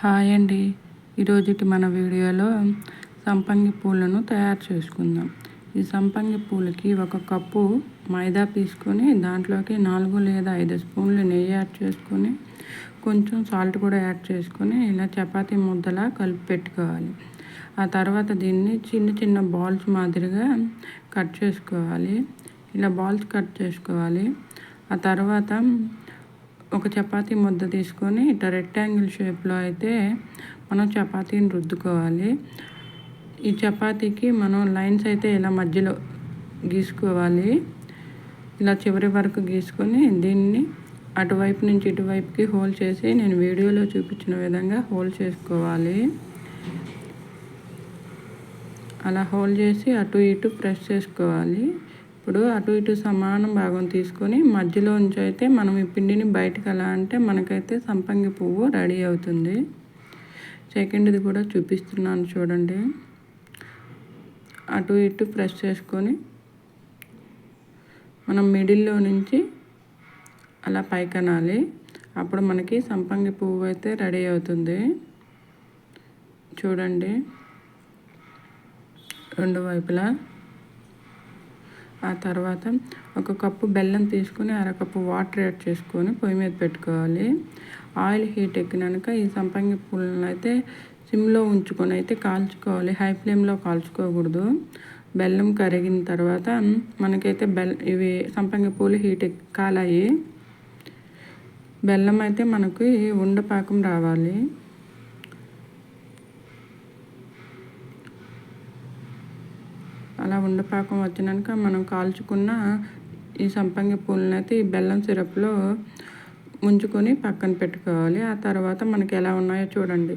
Hi అండి. ఈరోజుటి మన వీడియోలో సంపంగి పూలను తయారు చేసుకుందాం. ఈ సంపంగి పూలకి ఒక కప్పు మైదా తీసుకొని దాంట్లోకి నాలుగు లేదా ఐదు స్పూన్లు నెయ్యి యాడ్ చేసుకొని కొంచెం సాల్ట్ కూడా యాడ్ చేసుకొని ఇలా చపాతీ ముద్దలా కలిపి పెట్టుకోవాలి. ఆ తర్వాత దీన్ని చిన్న చిన్న బాల్స్ మాదిరిగా కట్ చేసుకోవాలి. ఇలా బాల్స్ కట్ చేసుకోవాలి. ఆ తర్వాత ఒక చపాతీ ముద్ద తీసుకొని ఇట్లా రెక్టాంగిల్ షేప్లో అయితే మనం చపాతీని రుద్దుకోవాలి. ఈ చపాతీకి మనం లైన్స్ అయితే ఇలా మధ్యలో గీసుకోవాలి. ఇలా చివరి వరకు గీసుకొని దీన్ని అటువైపు నుంచి ఇటువైపుకి హోల్ చేసి నేను వీడియోలో చూపించిన విధంగా హోల్ చేసుకోవాలి. అలా హోల్ చేసి అటు ఇటు ప్రెస్ చేసుకోవాలి. ఇప్పుడు అటు ఇటు సమానం భాగం తీసుకొని మధ్యలో నుంచి అయితే మనం ఈ పిండిని బయటకు ఎలా అంటే మనకైతే సంపంగి పువ్వు రెడీ అవుతుంది. సెకండ్ది కూడా చూపిస్తున్నాను చూడండి. అటు ఇటు ప్రెస్ చేసుకొని మనం మిడిల్లో నుంచి అలా పైకనాలి. అప్పుడు మనకి సంపంగి పువ్వు అయితే రెడీ అవుతుంది. చూడండి. రెండు వైపులా ఆ తర్వాత ఒక కప్పు బెల్లం తీసుకొని అరకప్పు వాటర్ యాడ్ చేసుకొని పొయ్యి మీద పెట్టుకోవాలి. ఆయిల్ హీట్ ఎక్కినాక ఈ సంపంగి పూలను అయితే సిమ్లో ఉంచుకొని అయితే కాల్చుకోవాలి. హై ఫ్లేమ్లో కాల్చుకోకూడదు. బెల్లం కరిగిన తర్వాత మనకైతే బెల్ ఇవి సంపంగి పూలు హీట్ కాలాయి బెల్లం అయితే మనకి ఉండపాకం రావాలి. అలా ఉండపాకం వచ్చినాక మనం కాల్చుకున్న ఈ సంపంగి పూలను అయితే ఈ బెల్లం సిరప్లో ముంచుకొని పక్కన పెట్టుకోవాలి. ఆ తర్వాత మనకి ఎలా ఉన్నాయో చూడండి.